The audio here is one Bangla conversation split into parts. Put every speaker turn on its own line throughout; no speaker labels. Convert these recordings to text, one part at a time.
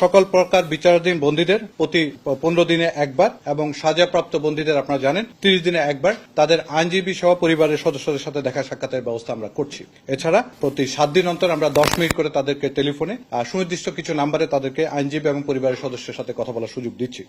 সকল প্রকার বিচারাধীন বন্দীদের প্রতি পনেরো দিনে একবার এবং সাজাপ্রাপ্ত বন্দীদের আপনারা জানেন, তিরিশ দিনে একবার। তাদের আইনজীবী সহ পরিবারের সদস্যদের সাথে দেখা সাক্ষাতের ব্যবস্থা আমরা করছি। এছাড়া প্রতি সাত দিন অন্তর আমরা দশ মিনিট করে তাদেরকে টেলিফোনে সুনির্দিষ্ট কিছু নাম্বারে তাদেরকে আইনজীবী এবং পরিবারের সদস্যের সাথে কথা বলার সুযোগ দিচ্ছি।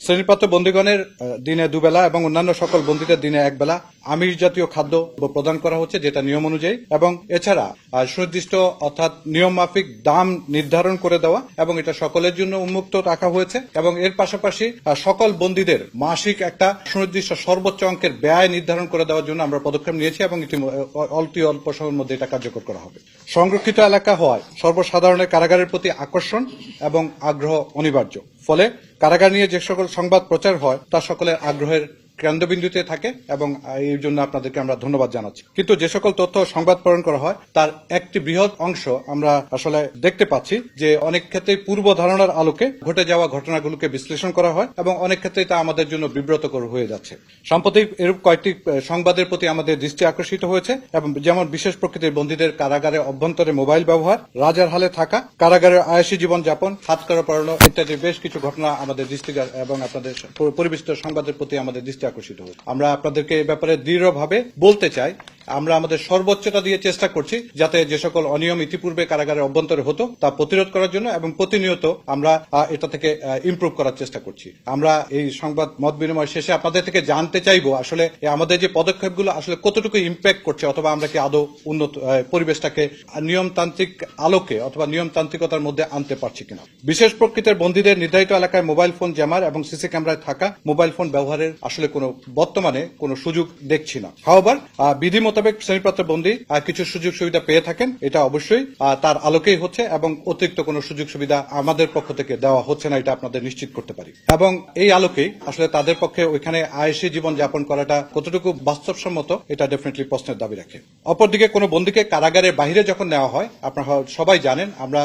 শ্রেণীপ্রাপ্ত বন্দীগণের দিনে দুবেলা এবং অন্যান্য সকল বন্দীদের দিনে একবেলা আমিষ জাতীয় খাদ্য প্রদান করা হচ্ছে যেটা নিয়ম অনুযায়ী এবং এছাড়া সুনির্দিষ্ট অর্থাৎ নিয়ম মাফিক দাম নির্ধারণ করে দেওয়া এবং এটা সকলের জন্য উন্মুক্ত রাখা হয়েছে এবং এর পাশাপাশি সকল বন্দীদের মাসিক একটা সুনির্দিষ্ট সর্বোচ্চ অঙ্কের ব্যয় নির্ধারণ করে দেওয়ার জন্য আমরা পদক্ষেপ নিয়েছি এবং ইতিম- অ- অল্পি অল্প সময়ের মধ্যে এটা কার্যকর করা হবে। সংরক্ষিত এলাকা হওয়ায় সর্বসাধারণের কারাগারের প্রতি আকর্ষণ এবং আগ্রহ অনিবার্য। ফলে কারাগার নিয়ে যে সকল সংবাদ প্রচার হয় তা সকলের আগ্রহের কেন্দ্রবিন্দুতে থাকে এবং এই জন্য আপনাদেরকে আমরা ধন্যবাদ জানাচ্ছি। কিন্তু যে সকল তথ্য সংবাদ প্রেরণ করা হয়, তার একটি বৃহৎ অংশ আমরা আসলে দেখতে পাচ্ছি যে অনেক ক্ষেত্রে পূর্ব ধারণার আলোকে ঘটে যাওয়া ঘটনাগুলোকে বিশ্লেষণ করা হয় এবং অনেক ক্ষেত্রে তা আমাদের জন্য বিব্রতকর হয়ে যাচ্ছে। সাম্প্রতিক এরূপ কয়েকটি সংবাদের প্রতি আমাদের দৃষ্টি আকর্ষিত হয়েছে এবং যেমন বিশেষ প্রকৃতির বন্দীদের কারাগারে অভ্যন্তরে মোবাইল ব্যবহার, রাজার হালে থাকা, কারাগারের আয়াসী জীবন যাপন হাত করা পড়ানো ইত্যাদি বেশ কিছু ঘটনা আমাদের দৃষ্টি এবং আপনাদের পরিবেশিত সংবাদের প্রতি আমাদের দৃষ্টি আকর্ষিত হয়েছে। আমরা আপনাদেরকে এ ব্যাপারে দৃঢ়ভাবে বলতে চাই আমরা আমাদের সর্বোচ্চটা দিয়ে চেষ্টা করছি যাতে যে সকল অনিয়ম ইতিপূর্বে কারাগারের অভ্যন্তরে হতো, তা প্রতিরোধ করার জন্য এবং প্রতিনিয়ত আমরা এটা থেকে ইমপ্রুভ করার চেষ্টা করছি। আমরা এই সংবাদ মত বিনিময় শেষে আপনাদের থেকে জানতে চাইব আসলে আমাদের যে পদক্ষেপগুলো আসলে কতটুকু ইম্প্যাক্ট করছে অথবা আমরা কি আদৌ উন্নত পরিবেশটাকে নিয়মতান্ত্রিক আলোকে অথবা নিয়মতান্ত্রিকতার মধ্যে আনতে পারছি কিনা। বিশেষ প্রকৃতির বন্দীদের নির্ধারিত এলাকায় মোবাইল ফোন জ্যামার এবং সিসি ক্যামেরায় থাকা মোবাইল ফোন ব্যবহারের আসলে কোনো বর্তমানে কোনো সুযোগ দেখছি না। হাওবার বিধি মোতাবেক শ্রেণীপ্রাপ্ত বন্দী কিছু সুযোগ সুবিধা পেয়ে থাকেন, এটা অবশ্যই। তার আলোকেই হচ্ছে এবং অতিরিক্ত কোনো সুযোগ সুবিধা আমাদের পক্ষ থেকে দেওয়া হচ্ছে না, এটা আপনাদের নিশ্চিত করতে পারি। এবং এই আলোকেই আসলে তাদের পক্ষে ওইখানে আয়সী জীবন যাপন করাটা কতটুকু বাস্তবসম্মত, এটা ডেফিনেটলি প্রশ্নের দাবি রাখে। অপরদিকে কোনো বন্দীকে কারাগারের বাইরে যখন নেওয়া হয়, আপনারা সবাই জানেন, আমরা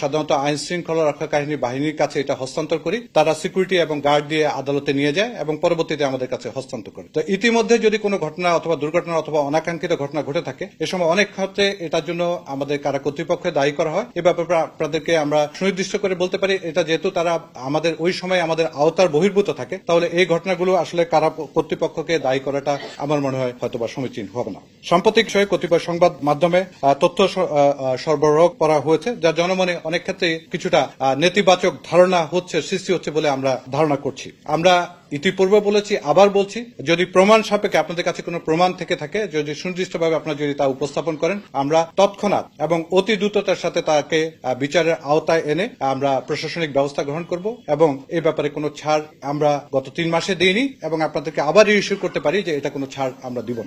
সাধারণত আইন শৃঙ্খলা রক্ষা কাহিনী বাহিনীর কাছে এটা হস্তান্তর করি। তারা সিকিউরিটি এবং গার্ড দিয়ে আদালতে নিয়ে যায় এবং পরবর্তীতে আমাদের কাছে হস্তান্তর করে। তো ইতিমধ্যে যদি কোনো ঘটনা অথবা দুর্ঘটনা অথবা অনাকাঙ্ক্ষিত ঘটনা ঘটে থাকে। এ সময় অনেক ক্ষেত্রে এটার জন্য আমাদের কারা কর্তৃপক্ষে দায়ী করা হয়। এ ব্যাপারে আপনাদেরকে আমরা সুনির্দিষ্ট করে বলতে পারি, এটা যেহেতু তারা আমাদের ওই সময় আমাদের আওতার বহির্ভূত থাকে, তাহলে এই ঘটনাগুলো আসলে কারা কর্তৃপক্ষকে দায়ী করাটা আমার মনে হয় হয়তোবা সমীচীন হবে না। সাম্প্রতিক বিষয়ে কতিপয় সংবাদ মাধ্যমে তথ্য সরবরাহ করা হয়েছে যা জনমনে অনেক ক্ষেত্রে কিছুটা নেতিবাচক ধারণা হচ্ছে, সৃষ্টি হচ্ছে বলে আমরা ধারণা করছি। আমরা ইতিপূর্বে বলেছি, আবার বলছি, যদি প্রমাণ সাপেক্ষে আপনাদের কাছে কোনো প্রমাণ থেকে থাকে, যদি সুনির্দিষ্টভাবে আপনারা যদি তা উপস্থাপন করেন, আমরা তৎক্ষণাৎ এবং অতি দ্রুততার সাথে তাকে বিচারের আওতায় এনে আমরা প্রশাসনিক ব্যবস্থা গ্রহণ করব এবং এ ব্যাপারে কোনো ছাড় আমরা গত তিন মাসে দিইনি এবং আপনাদেরকে আবার ইস্যু করতে পারি যে এটা কোনো ছাড় আমরা দিব না।